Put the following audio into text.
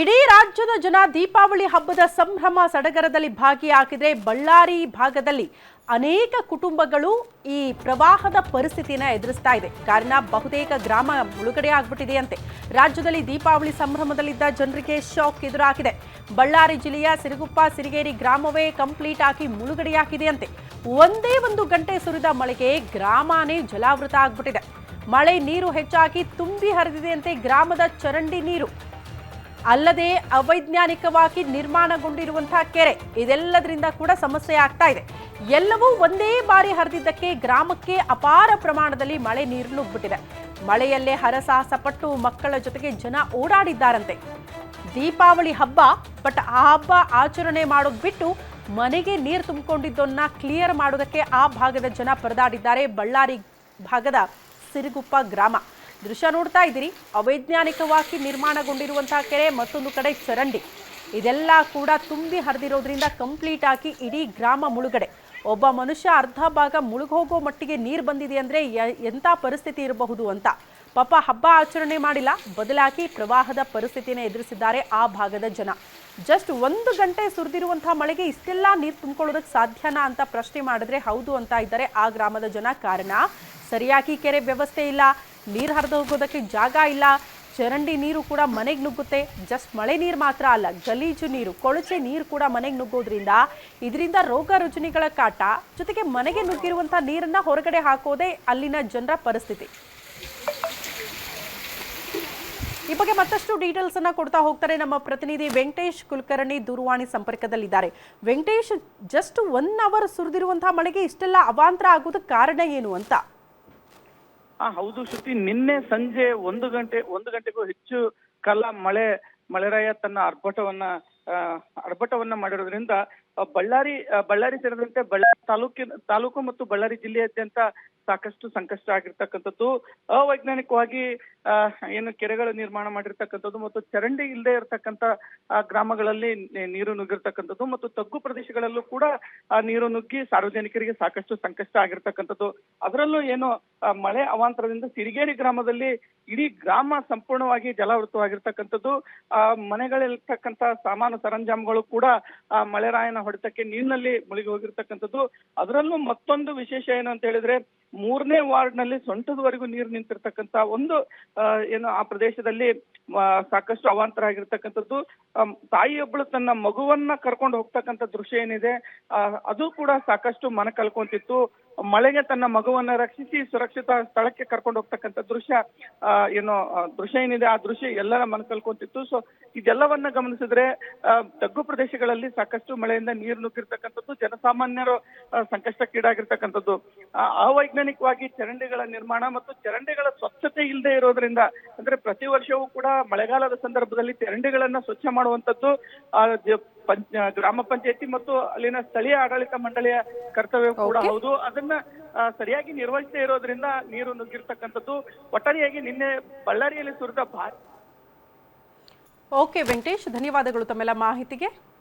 ಇಡೀ ರಾಜ್ಯದ ಜನ ದೀಪಾವಳಿ ಹಬ್ಬದ ಸಂಭ್ರಮ ಸಡಗರದಲ್ಲಿ ಭಾಗಿಯಾಗಿದೆ ಬಳ್ಳಾರಿ ಭಾಗದಲ್ಲಿ ಅನೇಕ ಕುಟುಂಬಗಳು ಈ ಪ್ರವಾಹದ ಪರಿಸ್ಥಿತಿನ ಎದುರಿಸ್ತಾ ಇದೆ. ಕಾರಣ ಬಹುತೇಕ ಗ್ರಾಮ ಮುಳುಗಡೆ ಆಗ್ಬಿಟ್ಟಿದೆಯಂತೆ ರಾಜ್ಯದಲ್ಲಿ ದೀಪಾವಳಿ ಸಂಭ್ರಮದಲ್ಲಿದ್ದ ಜನರಿಗೆ ಶಾಕ್ ಎದುರಾಗಿದೆ. ಬಳ್ಳಾರಿ ಜಿಲ್ಲೆಯ ಸಿರುಗುಪ್ಪ ಸಿರಿಗೇರಿ ಗ್ರಾಮವೇ ಕಂಪ್ಲೀಟ್ ಆಗಿ ಮುಳುಗಡೆಯಾಗಿದೆಯಂತೆ ಒಂದೇ ಒಂದು ಗಂಟೆ ಸುರಿದ ಮಳೆಗೆ ಗ್ರಾಮನೇ ಜಲಾವೃತ ಆಗ್ಬಿಟ್ಟಿದೆ. ಮಳೆ ನೀರು ಹೆಚ್ಚಾಗಿ ತುಂಬಿ ಹರಿದಿದೆಯಂತೆ ಗ್ರಾಮದ ಚರಂಡಿ ನೀರು. ಅಲ್ಲದೆ ಅವೈಜ್ಞಾನಿಕವಾಗಿ ನಿರ್ಮಾಣಗೊಂಡಿರುವಂತಹ ಕೆರೆ. ಇದೆಲ್ಲದರಿಂದ ಕೂಡ ಸಮಸ್ಯೆ ಆಗ್ತಾ ಇದೆ. ಎಲ್ಲವೂ ಒಂದೇ ಬಾರಿ ಹರಿದಿದ್ದಕ್ಕೆ ಗ್ರಾಮಕ್ಕೆ ಅಪಾರ ಪ್ರಮಾಣದಲ್ಲಿ ಮಳೆ ನೀರು ನುಗ್ಬಿಟ್ಟಿದೆ. ಮಳೆಯಲ್ಲೇ ಹರಸಾಹಸ ಪಟ್ಟು ಮಕ್ಕಳ ಜೊತೆಗೆ ಜನ ಓಡಾಡಿದ್ದಾರಂತೆ. ದೀಪಾವಳಿ ಹಬ್ಬ, ಬಟ್ ಆ ಹಬ್ಬ ಆಚರಣೆ ಮಾಡೋದು ಬಿಟ್ಟು ಮನೆಗೆ ನೀರು ತುಂಬಿಕೊಂಡಿದ್ದನ್ನ ಕ್ಲಿಯರ್ ಮಾಡೋದಕ್ಕೆ ಆ ಭಾಗದ ಜನ ಪರದಾಡಿದ್ದಾರೆ. ಬಳ್ಳಾರಿ ಭಾಗದ ಸಿರಿಗುಪ್ಪ ಗ್ರಾಮ. ದೃಶ್ಯ ನೋಡ್ತಾ ಇದ್ದೀರಿ. ಅವೈಜ್ಞಾನಿಕವಾಗಿ ನಿರ್ಮಾಣಗೊಂಡಿರುವಂತಹ ಕೆರೆ ಮತ್ತೊಂದು ಕಡೆ ಚರಂಡಿ. ಇದೆಲ್ಲ ಕೂಡ ತುಂಬಿ ಹರಿದಿರೋದ್ರಿಂದ ಕಂಪ್ಲೀಟ್ ಆಗಿ ಇಡೀ ಗ್ರಾಮ ಮುಳುಗಡೆ. ಒಬ್ಬ ಮನುಷ್ಯ ಅರ್ಧ ಭಾಗ ಮುಳುಗೋಗೋ ಮಟ್ಟಿಗೆ ನೀರು ಬಂದಿದೆ ಅಂದರೆ ಎಂಥ ಪರಿಸ್ಥಿತಿ ಇರಬಹುದು ಅಂತ. ಪಾಪ ಹಬ್ಬ ಆಚರಣೆ ಮಾಡಿಲ್ಲ, ಬದಲಾಗಿ ಪ್ರವಾಹದ ಪರಿಸ್ಥಿತಿಯನ್ನು ಎದುರಿಸಿದ್ದಾರೆ ಆ ಭಾಗದ ಜನ. ಜಸ್ಟ್ ಒಂದು ಗಂಟೆ ಸುರಿದಿರುವಂತಹ ಮಳೆಗೆ ಇಷ್ಟೆಲ್ಲ ನೀರು ತುಂಬಿಕೊಳ್ಳೋದಕ್ಕೆ ಸಾಧ್ಯನಾ ಅಂತ ಪ್ರಶ್ನೆ ಮಾಡಿದ್ರೆ ಹೌದು ಅಂತ ಇದ್ದಾರೆ ಆ ಗ್ರಾಮದ ಜನ. ಕಾರಣ, ಸರಿಯಾಗಿ ಕೆರೆ ವ್ಯವಸ್ಥೆ ಇಲ್ಲ ನೀರು ಹರಿದು ಹೋಗೋದಕ್ಕೆ ಜಾಗ ಇಲ್ಲ. ಚರಂಡಿ ನೀರು ಕೂಡ ಮನೆಗೆ ನುಗ್ಗುತ್ತೆ. ಜಸ್ಟ್ ಮಳೆ ನೀರು ಮಾತ್ರ ಅಲ್ಲ, ಗಲೀಜು ನೀರು, ಕೊಳಚೆ ನೀರು ಕೂಡ ಮನೆಗೆ ನುಗ್ಗೋದ್ರಿಂದ ಇದರಿಂದ ರೋಗ ರುಜಿನಿಗಳ ಕಾಟ, ಜೊತೆಗೆ ಮನೆಗೆ ನುಗ್ಗಿರುವಂತಹ ನೀರನ್ನ ಹೊರಗಡೆ ಹಾಕೋದೇ ಅಲ್ಲಿನ ಜನರ ಪರಿಸ್ಥಿತಿ. ಈ ಬಗ್ಗೆ ಮತ್ತಷ್ಟು ಡೀಟೇಲ್ಸ್ ಅನ್ನ ಕೊಡ್ತಾ ಹೋಗ್ತಾರೆ ನಮ್ಮ ಪ್ರತಿನಿಧಿ ವೆಂಕಟೇಶ್ ಕುಲಕರ್ಣಿ ದೂರವಾಣಿ ಸಂಪರ್ಕದಲ್ಲಿದ್ದಾರೆ. ವೆಂಕಟೇಶ್ ಜಸ್ಟ್ ಒನ್ ಅವರ್ ಸುರಿದಿರುವಂತಹ ಮಳೆಗೆ ಇಷ್ಟೆಲ್ಲ ಅವಾಂತರ ಆಗೋದಕ್ಕೆ ಕಾರಣ ಏನು ಅಂತ? ಆ ಹೌದು ಶ್ರುತಿ ನಿನ್ನೆ ಸಂಜೆ ಒಂದು ಗಂಟೆ, ಒಂದು ಗಂಟೆಗೂ ಹೆಚ್ಚು ಕಾಲ ಮಳೆ, ಮಳೆರಾಯ ತನ್ನ ಆರ್ಭಟವನ್ನ ಆರ್ಭಟವನ್ನ ಮಾಡಿರೋದ್ರಿಂದ ಬಳ್ಳಾರಿ ಬಳ್ಳಾರಿ ಸೇರಿದಂತೆ ಬಳ್ಳಾರಿ ತಾಲೂಕಿನ, ತಾಲೂಕು ಮತ್ತು ಬಳ್ಳಾರಿ ಜಿಲ್ಲೆಯಾದ್ಯಂತ ಸಾಕಷ್ಟು ಸಂಕಷ್ಟ ಆಗಿರ್ತಕ್ಕಂಥದ್ದು. ಅವೈಜ್ಞಾನಿಕವಾಗಿ ಏನು ಕೆರೆಗಳ ನಿರ್ಮಾಣ ಮಾಡಿರ್ತಕ್ಕಂಥದ್ದು ಮತ್ತು ಚರಂಡಿ ಇಲ್ಲದೆ ಇರತಕ್ಕಂತ ಗ್ರಾಮಗಳಲ್ಲಿ ನೀರು ನುಗ್ಗಿರ್ತಕ್ಕಂಥದ್ದು ಮತ್ತು ತಗ್ಗು ಪ್ರದೇಶಗಳಲ್ಲೂ ಕೂಡ, ಆ, ನೀರು ನುಗ್ಗಿ ಸಾರ್ವಜನಿಕರಿಗೆ ಸಾಕಷ್ಟು ಸಂಕಷ್ಟ ಆಗಿರ್ತಕ್ಕಂಥದ್ದು. ಅದರಲ್ಲೂ ಏನು ಮಳೆ ಅವಾಂತರದಿಂದ ಸಿರಿಗೇರಿ ಗ್ರಾಮದಲ್ಲಿ ಇಡೀ ಗ್ರಾಮ ಸಂಪೂರ್ಣವಾಗಿ ಜಲಾವೃತವಾಗಿರ್ತಕ್ಕಂಥದ್ದು. ಆ ಮನೆಗಳಲ್ಲಿರ್ತಕ್ಕಂತ ಸಾಮಾನು ಸರಂಜಾಮುಗಳು ಕೂಡ, ಆ ಮಳೆರಾಯನ ಹೊಡೆತಕ್ಕೆ ನೀರಿನಲ್ಲಿ ಮುಳುಗಿ ಹೋಗಿರ್ತಕ್ಕಂಥದ್ದು. ಅದರಲ್ಲೂ ಮತ್ತೊಂದು ವಿಶೇಷ ಏನು ಅಂತ ಹೇಳಿದ್ರೆ, ಮೂರನೇ ವಾರ್ಡ್ನಲ್ಲಿ ಸೊಂಟದವರೆಗೂ ನೀರು ನಿಂತಿರ್ತಕ್ಕಂತ ಒಂದು ಏನು ಆ ಪ್ರದೇಶದಲ್ಲಿ ಸಾಕಷ್ಟು ಅವಾಂತರ ಆಗಿರ್ತಕ್ಕಂಥದ್ದು ತಾಯಿಯೊಬ್ಬಳು ತನ್ನ ಮಗುವನ್ನ ಕರ್ಕೊಂಡು ಹೋಗ್ತಕ್ಕಂಥ ದೃಶ್ಯ ಏನಿದೆ ಅದು ಕೂಡ ಸಾಕಷ್ಟು ಮನ ಕಲ್ಕೊಂತಿತ್ತು ಮಳೆಗೆ ತನ್ನ ಮಗುವನ್ನ ರಕ್ಷಿಸಿ ಸುರಕ್ಷಿತ ಸ್ಥಳಕ್ಕೆ ಕರ್ಕೊಂಡು ಹೋಗ್ತಕ್ಕಂಥ ದೃಶ್ಯ ಏನು ದೃಶ್ಯ ಏನಿದೆ, ಆ ದೃಶ್ಯ ಎಲ್ಲರ ಮನ ಕಲ್ಕೊಂತಿತ್ತು ಸೊ ಇದೆಲ್ಲವನ್ನ ಗಮನಿಸಿದ್ರೆ ತಗ್ಗು ಪ್ರದೇಶಗಳಲ್ಲಿ ಸಾಕಷ್ಟು ಮಳೆಯಿಂದ ನೀರು ನುಗ್ಗಿರ್ತಕ್ಕಂಥದ್ದು, ಜನಸಾಮಾನ್ಯರು ಸಂಕಷ್ಟಕ್ಕೀಡಾಗಿರ್ತಕ್ಕಂಥದ್ದು. ಅವೈಜ್ಞಾನಿಕವಾಗಿ ಚರಂಡಿಗಳ ನಿರ್ಮಾಣ ಮತ್ತು ಚರಂಡಿಗಳ ಸ್ವಚ್ಛತೆ ಇಲ್ಲದೆ ಇರೋದ್ರಿಂದ, ಅಂದ್ರೆ ಪ್ರತಿ ವರ್ಷವೂ ಕೂಡ ಮಳೆಗಾಲದ ಸಂದರ್ಭದಲ್ಲಿ ಚರಂಡಿಗಳನ್ನ ಸ್ವಚ್ಛ ಮಾಡುವಂತದ್ದು ಗ್ರಾಮ ಪಂಚಾಯತಿ ಮತ್ತು ಅಲ್ಲಿನ ಸ್ಥಳೀಯ ಆಡಳಿತ ಮಂಡಳಿಯ ಕರ್ತವ್ಯ ಕೂಡ ಹೌದು. ಅದನ್ನ ಸರಿಯಾಗಿ ನಿರ್ವಹಿಸದೇ ಇರೋದ್ರಿಂದ ನೀರು ನುಗ್ಗಿರ್ತಕ್ಕಂಥದ್ದು ಒಟ್ಟಾರೆಯಾಗಿ ನಿನ್ನೆ ಬಳ್ಳಾರಿಯಲ್ಲಿ ಸುರಿದ ಭಾರಿ ಓಕೆ ವೆಂಕಟೇಶ್ ಧನ್ಯವಾದಗಳು ತಮ್ಮೆಲ್ಲ ಮಾಹಿತಿಗೆ.